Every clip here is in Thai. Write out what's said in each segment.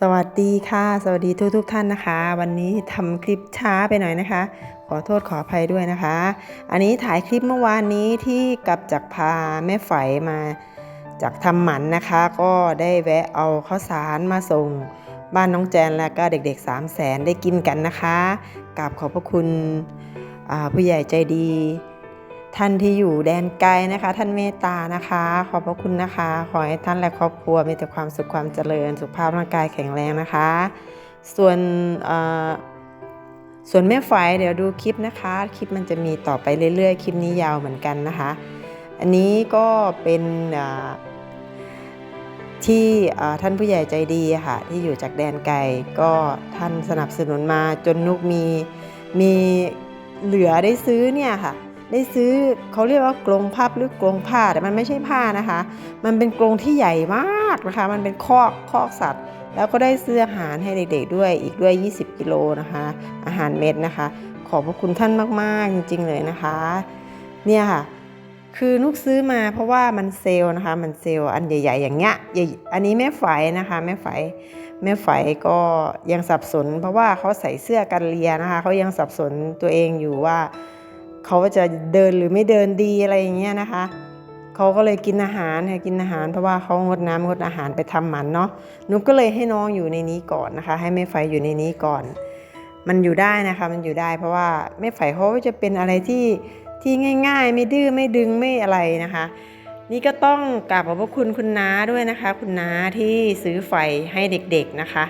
สวัสดีค่ะ สวัสดีทุกทุกท่านนะคะ วันนี้ทำคลิปช้าไปหน่อยนะคะ ขอโทษขออภัยด้วยนะคะ อันนี้ถ่ายคลิปเมื่อวานนี้ที่กลับจากพาแม่ไฝมาจากทำหมันนะคะ ก็ได้แวะเอาข้าวสารมาส่งบ้านน้องแจนและก็เด็กๆ3 0 0แสนได้กินกันนะคะกราบขอบพระคุณผู้ใหญ่ใจดี ท่านที่อยู่แดนไกลนะคะ ท่านเมตตานะคะ ขอบพระคุณนะคะ ขอให้ท่านและครอบครัวมีแต่ความสุขความเจริญ สุขภาพร่างกายแข็งแรงนะคะ ส่วนส่วนแม่ไฟเดี๋ยวดูคลิปนะคะ คลิปมันจะมีต่อไปเรื่อยๆ คลิปนี้ยาวเหมือนกันนะคะ อันนี้ก็เป็นที่ท่านผู้ใหญ่ใจดีค่ะ ที่อยู่จากแดนไกลก็ท่านสนับสนุนมาจนนุกมีมีเหลือได้ซื้อเนี่ยค่ะ ได้ซื้อเขาเรียกว่ากรงพับหรือกรงผ้าแต่มันไม่ใช่ผ้านะคะ มันเป็นกรงที่ใหญ่มากนะคะ มันเป็นคอกคอกสัตว์ แล้วก็ได้ซื้ออาหารให้เด็กๆด้วยอีกด้วย 20 กิโลนะคะ อาหารเม็ดนะคะ ขอบพระคุณท่านมากๆจริงๆเลยนะคะ เนี่ยค่ะคือนุกซื้อมาเพราะว่ามันเซลล์นะคะ มันเซลล์อันใหญ่ ๆ อย่างเงี้ยใหญ่อันนี้แม่ไฝนะคะแม่ไฝแม่ไฝก็ยังสับสน เพราะว่าเขาใส่เสื้อกันเลียนะคะเขายังสับสนตัวเองอยู่ว่า เขาจะเดินหรือไม่เดินดีอะไรอย่างเงี้ยนะคะเขาก็เลยกินอาหารให้กินอาหารเพราะว่าเขางดน้ำงดอาหารไปทำหมันเนาะหนุก็เลยให้น้องอยู่ในนี้ก่อนนะคะ ให้แม่ไฟอยู่ในนี้ก่อน มันอยู่ได้นะคะมันอยู่ได้ เพราะว่าแม่ไฟเขาจะเป็นอะไรที่ที่ง่าย ๆ ไม่ดื้อไม่ดึงไม่อะไรนะคะ นี่ก็ต้องกราบขอบพระคุณคุณน้าด้วยนะคะ คุณน้าที่ซื้อไฟให้เด็กๆนะคะ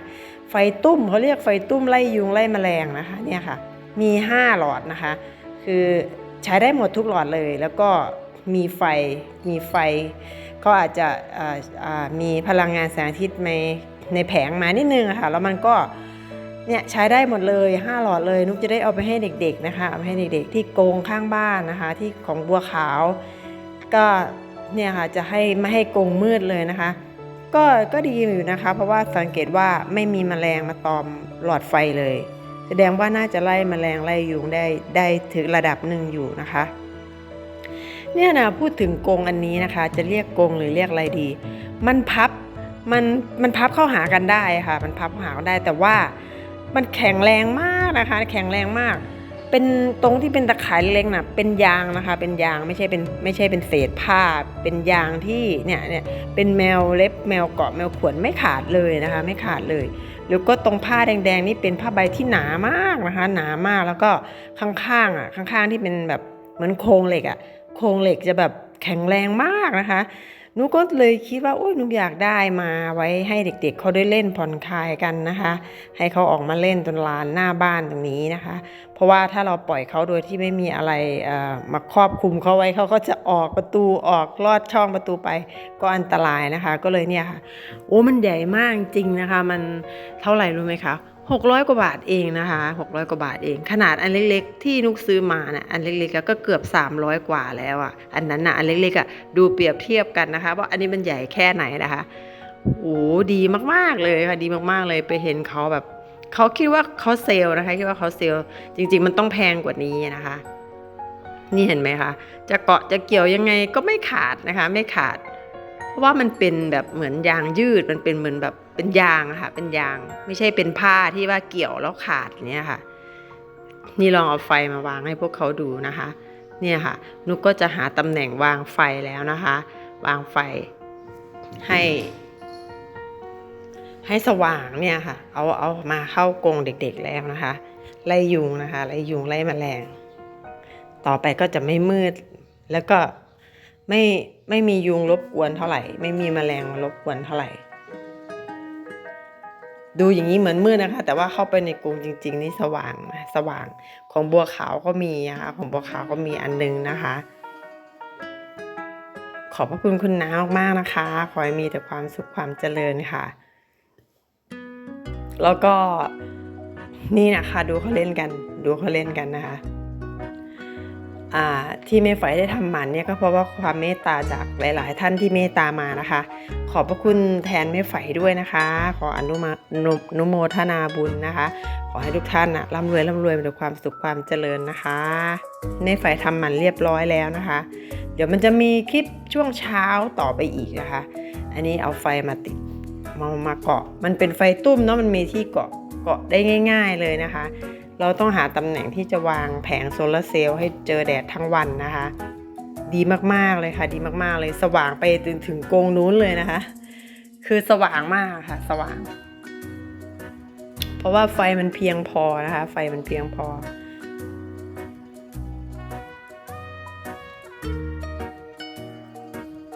ไฟตุ้มเขาเรียกไฟตุ้มไล่ยุงไล่แมลงนะคะเนี่ยค่ะ มี 5 หลอดนะคะ คือใช้ได้หมดทุกหลอดเลย แล้วก็มีไฟมีไฟ ก็อาจจะมีพลังงานแสงอาทิตย์ในในแผงมานิดนึงค่ะแล้วมันก็เนี่ยใช้ได้หมดเลย5หลอดเลย นุกจะได้เอาไปให้เด็กๆนะคะเอาไปให้เด็กๆ ที่โกงข้างบ้านนะคะ ที่ของบัวขาว ก็เนี่ยค่ะจะให้ไม่ให้โกงมืดเลยนะคะ ก็ก็ดีอยู่นะคะ เพราะว่าสังเกตว่าไม่มีแมลงมาตอมหลอดไฟเลย แสดงว่าน่าจะไล่แมลงไล่ยุงได้ได้ถึงระดับหนึ่งอยู่นะคะ เนี่ยนะพูดถึงกรงอันนี้นะคะ จะเรียกกรงหรือเรียกอะไรดี มันพับมันมันพับเข้าหากันได้ค่ะ มันพับเข้าหากันได้แต่ว่ามันแข็งแรงมากนะคะ แข็งแรงมาก เป็นตรงที่เป็นตะข่ายเล็กๆน่ะเป็นยางนะคะ เป็นยางไม่ใช่เป็นไม่ใช่เป็นเศษผ้า เป็นยางที่เนี่ยเนี่ยเป็นแมวเล็บแมวเกาะแมวขวนไม่ขาดเลยนะคะ ไม่ขาดเลย แล้วก็ตรงผ้าแดงๆนี่เป็นผ้าใบที่หนามากนะคะ หนามากแล้วก็ข้างๆอะข้างๆที่เป็นแบบเหมือนโครงเหล็กอะโครงเหล็กจะแบบแข็งแรงมากนะคะ หนูก็เลยคิดว่าโอ้ยหนูอยากได้มาไว้ให้เด็กๆเขาได้เล่นผ่อนคลายกันนะคะ ให้เขาออกมาเล่นตรงลานหน้าบ้านตรงนี้นะคะ เพราะว่าถ้าเราปล่อยเขาโดยที่ไม่มีอะไรมาครอบคุมเขาไว้เขาก็จะออกประตูออกลอดช่องประตูไปก็อันตรายนะคะ ก็เลยเนี่ยค่ะโอ้มันใหญ่มากจริงนะคะ มันเท่าไหร่รู้ไหมคะ 600 กว่าบาทเองนะคะ 600 กว่าบาทเอง ขนาดอันเล็กๆ ที่นุกซื้อมานะ่ะอันเล็กๆก็เกือบ 300 กว่าแล้วอะ่ะ อันนั้นนะ่ะอันเล็กๆอะ่ะดูเปรียบเทียบกันนะคะ ว่าอันนี้มันใหญ่แค่ไหนนะคะโอ้ดีมากๆเลยค่ะดีมากๆเลยไปเห็นเขาแบบเขาคิดว่าเขาเซลนะคะคิดว่าเขาเซลจริง ๆ มันต้องแพงกว่านี้นะคะ นี่เห็นไหมคะจะเกาะจะเกี่ยวยังไงก็ไม่ขาดนะคะ ไม่ขาด เพราะว่ามันเป็นแบบเหมือนยางยืดมันเป็นเหมือนแบบ เป็นยางอะค่ะ เป็นยาง ไม่ใช่เป็นผ้าที่ว่าเกี่ยวแล้วขาดเนี่ยค่ะ นี่ลองเอาไฟมาวางให้พวกเขาดูนะคะ เนี่ยค่ะ นุกก็จะหาตำแหน่งวางไฟแล้วนะคะ วางไฟให้ ให้สว่างเนี่ยค่ะ เอาเอามาเข้ากรงเด็กๆแล้วนะคะ ไล่ยุงนะคะ ไล่ยุงไล่แมลง ต่อไปก็จะไม่มืด แล้วก็ไม่ไม่มียุงรบกวนเท่าไหร่ ไม่มีแมลงมารบกวนเท่าไหร่ ดูอย่างนี้เหมือนมืดนะคะ แต่ว่าเข้าไปในกรงจริง ๆ นี่สว่างสว่างของบัวขาวก็มีนะคะของบัวขาวก็มีอันนึงนะคะ ขอบพระคุณคุณน้ามากๆนะคะ ขอให้มีแต่ความสุขความเจริญค่ะ แล้วก็นี่นะคะ ดูเขาเล่นกัน ดูเขาเล่นกันนะคะ ที่เมไฝได้ทำหมันเนี่ยก็เพราะว่าความเมตตาจากหลาย ๆ ท่านที่เมตตามานะคะ ขอบพระคุณแทนเมไฝด้วยนะคะ ขออนุมานุอนุโมทนาบุญนะคะ ขอให้ทุกท่านนะร่ำรวยร่ำรวยมีแต่ความสุขความเจริญนะคะเมไฝทำหมันเรียบร้อยแล้วนะคะ เดี๋ยวมันจะมีคลิปช่วงเช้าต่อไปอีกนะคะ อันนี้เอาไฟมาติดมามาเกาะ มันเป็นไฟตุ้มเนาะมันมีที่เกาะ เกาะได้ง่าย ๆเลยนะคะ เราต้องหาตำแหน่งที่จะวางแผงโซลาร์เซลล์ให้เจอแดดทั้งวันนะคะ ดีมากๆเลยค่ะ ดีมากๆเลยสว่างไปถึงถึงกงนู้นเลยนะคะ คือสว่างมากค่ะ สว่าง เพราะว่าไฟมันเพียงพอนะคะ ไฟมันเพียงพอ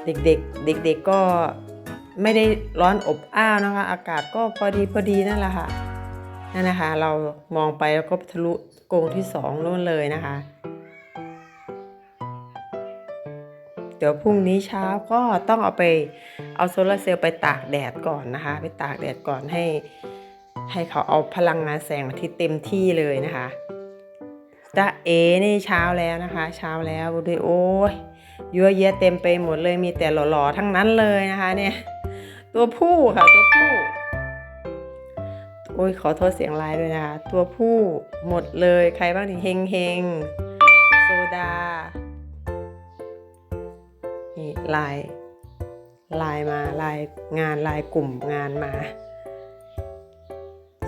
เด็กๆ เด็กๆ ก็ไม่ได้ร้อนอบอ้าวนะคะ อากาศก็พอดีพอดีนั่นแหละค่ะ นั่นนะคะ เรามองไปแล้วก็ทะลุกงที่สองนู่นเลยนะคะ เดี๋ยวพรุ่งนี้เช้าก็ต้องเอาไปเอาโซลาร์เซลล์ไปตากแดดก่อนนะคะ ไปตากแดดก่อนให้ ให้เขาเอาพลังงานแสงอาทิตย์เต็มที่เลยนะคะจ้าเอนี่เช้าแล้วนะคะ เช้าแล้วดูโอ้ยยั่วเยะเต็มไปหมดเลยมีแต่หล่อๆทั้งนั้นเลยนะคะ เนี่ย ตัวผู้ค่ะตัวผู้ โอ้ยขอโทษเสียงลน์ด้วยนะคะ ตัวผู้หมดเลยใครบ้างนี่เฮงเฮงโซดา นี่ลายลายมาลายงานลายกลุ่มงานมา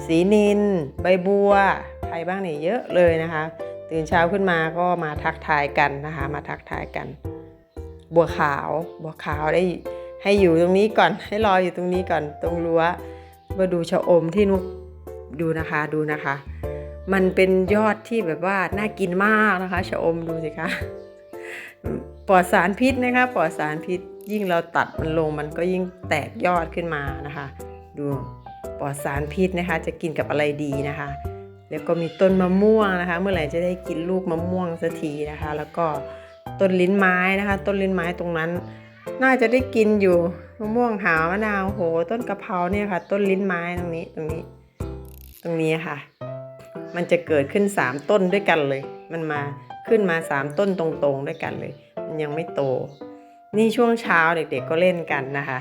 สีนิน ใบบัว ใครบ้างนี่เยอะเลยนะคะ ตื่นเช้าขึ้นมาก็มาทักทายกันนะคะ มาทักทายกัน บัวขาวบัวขาวได้ให้อยู่ตรงนี้ก่อนให้รออยู่ตรงนี้ก่อนตรงรั้วมาดูชะอมที่นุก ดูนะคะดูนะคะ มันเป็นยอดที่แบบว่าน่ากินมากนะคะชะอมดูสิคะปลอดสารพิษนะคะปลอดสารพิษยิ่งเราตัดมันลงมันก็ยิ่งแตกยอดขึ้นมานะคะ ดูปลอดสารพิษนะคะ จะกินกับอะไรดีนะคะ แล้วก็มีต้นมะม่วงนะคะ เมื่อไหร่จะได้กินลูกมะม่วงสักทีนะคะ แล้วก็ต้นลิ้นไม้นะคะ ต้นลิ้นไม้ตรงนั้น น่าจะได้กินอยู่มะม่วงหาวมะนาวโหต้นกะเพราเนี่ยค่ะ ต้นลิ้นไม้ตรงนี้ตรงนี้ ตรงนี้ค่ะ มันจะเกิดขึ้นสามต้นด้วยกันเลย มันมาขึ้นมาสามต้นตรงๆด้วยกันเลย มันยังไม่โต นี่ช่วงเช้าเด็กๆก็เล่นกันนะคะ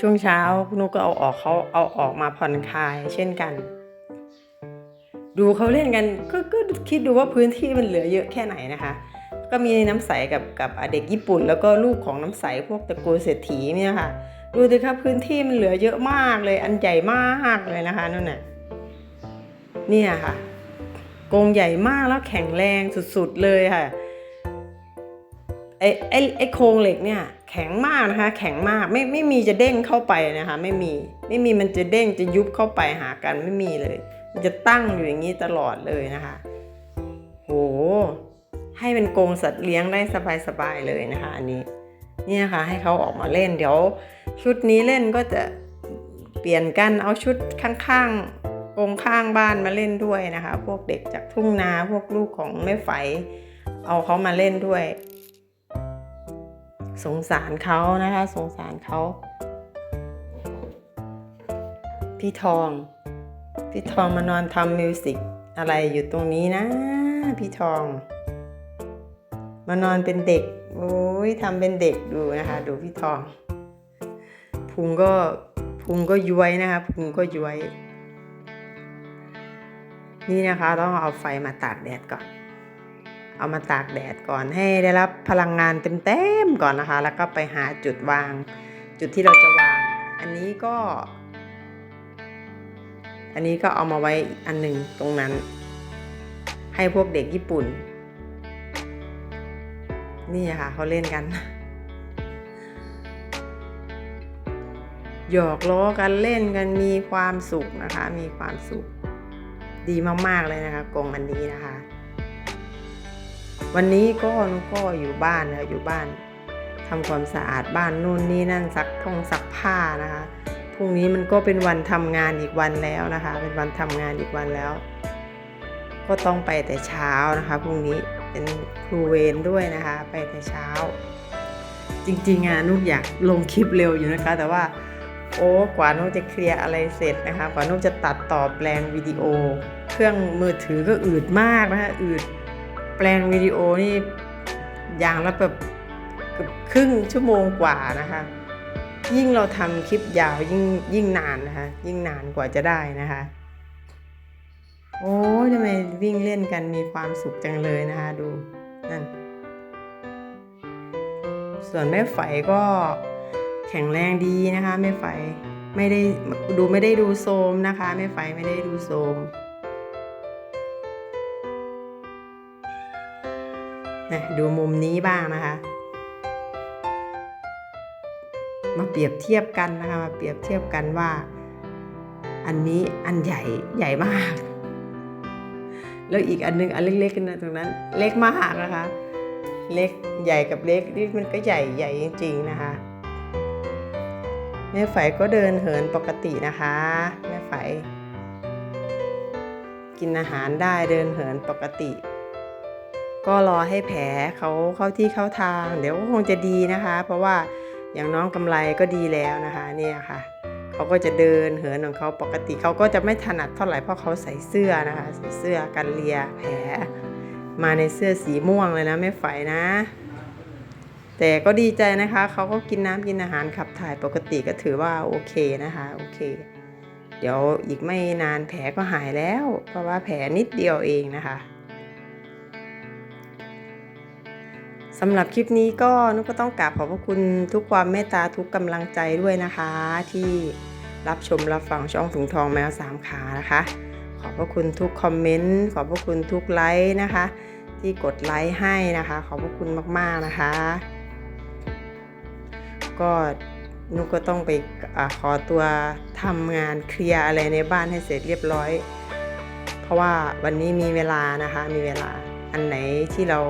ช่วงเช้านุกก็เอาออกเขาเอาออกมาผ่อนคลายเช่นกัน ดูเขาเล่นกันก็ก็คิดดูว่าพื้นที่มันเหลือเยอะแค่ไหนนะคะ ก็มีน้ำใสกับกับเด็กญี่ปุ่น แล้วก็ลูกของน้ำใสพวกตระกูลเศรษฐีเนี่ยค่ะ ดูสิครับพื้นที่มันเหลือเยอะมากเลย อันใหญ่มากเลยนะคะนั่นน่ะเนี่ยค่ะกรงใหญ่มากแล้วแข็งแรงสุดๆเลยค่ะไอ้ไอ้ไอ้โครงเหล็กเนี่ย แข็งมากนะคะ แข็งมากไม่ไม่มีจะเด้งเข้าไปนะคะ ไม่มีไม่มีมันจะเด้งจะยุบเข้าไปหากันไม่มีเลย มันจะตั้งอยู่อย่างนี้ตลอดเลยนะคะ โห ให้เป็นกรงสัตว์เลี้ยงได้สบายๆเลยนะคะ อันนี้ นี่นะคะให้เขาออกมาเล่น เดี๋ยวชุดนี้เล่นก็จะเปลี่ยนกันเอาชุดข้างๆกรงข้างบ้านมาเล่นด้วยนะคะ พวกเด็กจากทุ่งนาพวกลูกของแม่ไฝเอาเขามาเล่นด้วย สงสารเขานะคะ สงสารเขาพี่ทอง พี่ทองมานอนทำมิวสิกอะไรอยู่ตรงนี้นะ พี่ทอง มานอนเป็นเด็ก โอ้ยทำเป็นเด็กดูนะคะ ดูพี่ทองพุงก็พุงก็ย้วยนะคะพุงก็ย้วย นี่นะคะต้องเอาไฟมาตากแดดก่อน เอามาตากแดดก่อนให้ได้รับพลังงานเต็มๆก่อนนะคะ แล้วก็ไปหาจุดวาง จุดที่เราจะวาง อันนี้ก็ อันนี้ก็เอามาไว้อันหนึ่งตรงนั้น ให้พวกเด็กญี่ปุ่น นี่ค่ะเขาเล่นกัน หยอกล้อกันเล่นกันมีความสุขนะคะ มีความสุข ดีมากๆเลยนะคะกรงอันนี้นะคะ วันนี้ก็นุก็อยู่บ้านนะอยู่บ้านทำความสะอาดบ้านนู่นนี่นั่นซักทงซักผ้านะคะพรุ่งนี้มันก็เป็นวันทำงานอีกวันแล้วนะคะ เป็นวันทำงานอีกวันแล้ว ก็ต้องไปแต่เช้านะคะพรุ่งนี้ เป็นครูเวรด้วยนะคะ ไปแต่เช้า จริงๆอะนุกอยากลงคลิปเร็วอยู่นะคะ แต่ว่าโอ้กว่านุกจะเคลียร์อะไรเสร็จนะคะกว่านุกจะตัดต่อแปลงวิดีโอ เครื่องมือถือก็อืดมากนะคะอืดแปลงวิดีโอนี่อย่างละแบบเกือบครึ่งชั่วโมงกว่านะคะ ยิ่งเราทำคลิปยาวยิ่งยิ่งนานนะคะ ยิ่งนานกว่าจะได้นะคะ โอ้ยทำไมวิ่งเล่นกันมีความสุขจังเลยนะคะดูนั่นส่วนแม่ไฝก็แข็งแรงดีนะคะแม่ไฟไม่ได้ดูไม่ได้ดูโทมนะคะแม่ไฟไม่ได้ดูโทมนะดูมุมนี้บ้างนะคะ มาเปรียบเทียบกันนะคะมาเปรียบเทียบกันว่า อันนี้อันใหญ่ใหญ่มาก แล้วอีกอันนึงอันเล็กๆนะตรงนั้น เล็กมากนะคะ เล็กใหญ่กับเล็กนี่มันก็ใหญ่ใหญ่จริง ๆนะคะแม่ไฝก็เดินเหินปกตินะคะแม่ไฝกินอาหารได้เดินเหินปกติ ก็รอให้แผลเขาเข้าที่เข้าทาง เดี๋ยวก็คงจะดีนะคะ เพราะว่าอย่างน้องกำไรก็ดีแล้วนะคะเนี่ยค่ะ เขาก็จะเดินเหินของเขาปกติเขาก็จะไม่ถนัดเท่าไหร่เพราะเขาใส่เสื้อนะคะใส่เสื้อกันเลียแผลมาในเสื้อสีม่วงเลยนะแม่ไฝนะ แต่ก็ดีใจนะคะเขาก็กินน้ำกินอาหารขับถ่ายปกติก็ถือว่าโอเคนะคะโอเค เดี๋ยวอีกไม่นานแผลก็หายแล้ว เพราะว่าแผลนิดเดียวเองนะคะ สำหรับคลิปนี้ก็นุกก็ต้องกราบขอบพระคุณทุกความเมตตาทุกกำลังใจด้วยนะคะ ที่รับชมรับฟังช่องถุงทองแมวสามขานะคะ ขอบพระคุณทุกคอมเมนต์ขอบพระคุณทุกไลค์นะคะ ที่กดไลค์ให้นะคะ ขอบพระคุณมากๆนะคะ ก็นุกก็ต้องไปอขอตัวทำงานเคลียร์อะไรในบ้านให้เสร็จเรียบร้อย เพราะว่าวันนี้มีเวลานะคะมีเวลาอันไหนที่เรา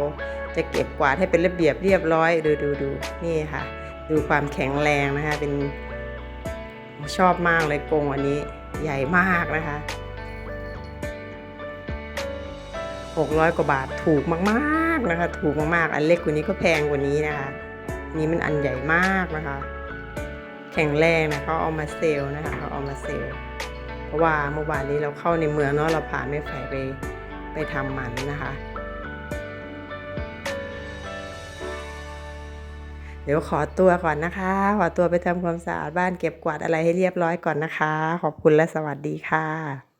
จะเก็บกวาดให้เป็นระเบียบเรียบร้อยดูดูดูนี่ค่ะ ดูความแข็งแรงนะคะเป็นชอบมากเลยกรงอันนี้ใหญ่มากนะคะ600 กว่าบาทถูกมากๆนะคะ ถูกมากๆ อันเล็กกว่านี้ก็แพงกว่านี้นะคะ นี้มันอันใหญ่มากนะคะ แข็งแรงนะเขาเอามาเซลล์นะคะเขาเอามาเซลล์เพราะว่าเมื่อวานนี้เราเข้าในเมืองเนาะเราผ่านไม่ไฟไปไปทำมันนะคะ เดี๋ยวขอตัวก่อนนะคะ ขอตัวไปทำความสะอาดบ้านเก็บกวาดอะไรให้เรียบร้อยก่อนนะคะ ขอบคุณและสวัสดีค่ะ